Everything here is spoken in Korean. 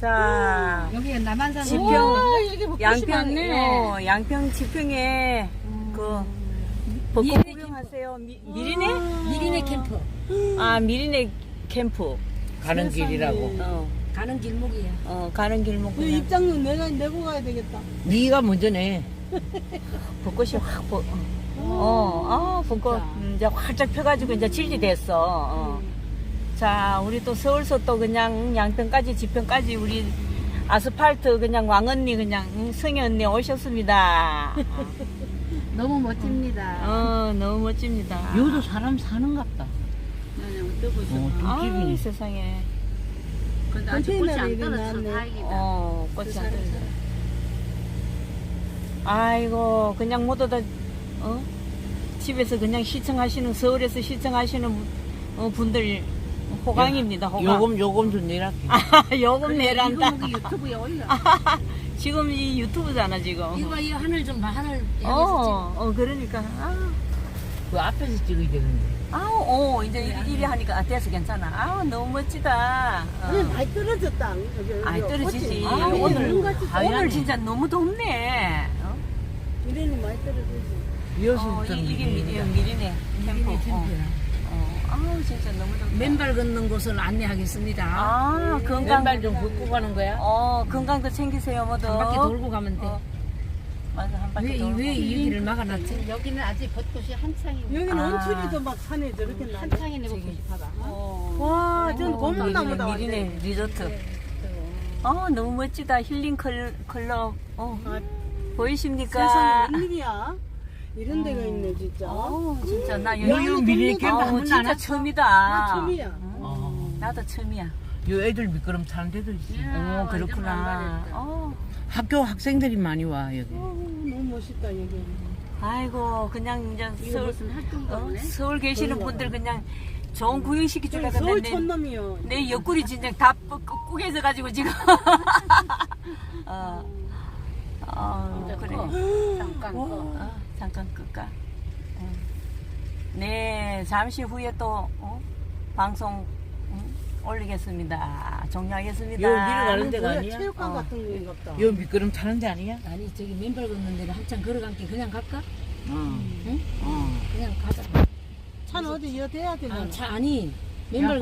자, 여기 남한산 지평, 양평, 어, 양평 지평에 그 벚꽃 미리네 구경하세요. 미, 미리네? 미리네 캠프 아, 미리네 캠프. 가는 길이라고. 어, 가는 길목이야. 어, 가는 길목 그 그냥 입장료 내가 내고 가야 되겠다. 네가 먼저 내. 벚꽃이 확, 보, 어, 아, 벚꽃 음, 이제 활짝 펴가지고 이제 질지 됐어. 어. 자, 우리 또 서울서 또 그냥 양평까지 지평까지 우리 아스팔트 그냥 왕언니 그냥 응, 성희 언니 오셨습니다. 너무 멋집니다. 어, 너무 멋집니다. 여기도 사람 사는갑다. 어, 아, 뚝집이네. 세상에. 근데 아직 꽃이 컨테이너를 안 떨어져서. 다행이다. 어, 꽃이 그 안. 떨어져. 아이고, 그냥 모두 다, 어? 집에서 그냥 시청하시는, 서울에서 시청하시는 어, 분들 호강입니다, 호강. 요금 요금 좀 내라. 요금 내란다. 이거 유튜브에 올려. 지금 이 유튜브잖아, 지금. 이거 이 하늘 좀 봐. 하늘 어, 어, 그러니까. 아, 그 앞에서 찍어야 되는데. 아우, 어, 이제 이리, 이리 하니까 아, 돼서 괜찮아. 아우, 너무 멋지다. 아니 어. 많이 떨어졌다. 아이, 떨어지지. 아, 오늘. 오늘 진짜 너무 덥네. 어? 이래는 많이 떨어지지. 어, 이, 이게 미리, 미리네. 미리네 캠프야. 어. 어. 아우, 진짜 너무 좋다. 맨발 걷는 곳을 안내하겠습니다. 아, 건강. 왼발 좀 걷고 가는 거야? 어, 건강도 챙기세요, 모두. 한 바퀴 돌고 가면 돼. 어. 맞아, 한 바퀴 왜, 돌고. 왜이 길을 막아놨지? 여기는 아직 벚꽃이 한창이네. 여기는 아. 원추리도 막 산에 저렇게 나네. 한창이네 벚꽃이 봐봐. 어. 와, 전 어, 고문나무다 미리- 미리네, 리조트. 어, 너무 멋지다. 힐링 컬, 컬러. 어, 아, 보이십니까? 세상에 웬일이야? 이런 데가 있네 진짜. 어, 진짜. 나 야, 여기, 이거 미리 동네도 캠프 어, 한 번도 진짜 안? 처음이다. 나 처음이야. 어. 나도 처음이야. 요 애들 미끄럼 타는 데도 있어. 어, 그렇구나. 어. 학교 학생들이 많이 와 여기. 어, 너무 멋있다 여기. 아이고, 그냥 이제 이거 서울, 무슨 어? 보네? 서울 계시는 분들 그냥 좋은 구경시켜 주려고 서울 내, 촌놈이요. 내 옆구리 진짜 다 꾸- 꾸- 꾸겨져 가지고 지금. 어, 어, 그래. 잠깐 꺼. 어, 잠깐 끌까? 어. 네, 잠시 후에 또 어? 방송 음, 올리겠습니다. 종료하겠습니다. 요 위로 가는 데가 아니야? 체육관 어. 같은 건가 보다. 요 미끄럼 타는 데 아니야? 아니 저기 맨발 걷는 데를 한참 걸어간 게 그냥 갈까? 어. 응? 어. 그냥 가자. 차는 어디 이어 대야 되나? 아, 차 아니 맨발